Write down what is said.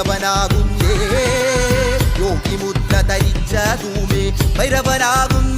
ഭൈരവനാകുന്നേ യോഗി മുദ്ര ധരിച്ച ധൂമേ ഭൈരവനാകുന്നേ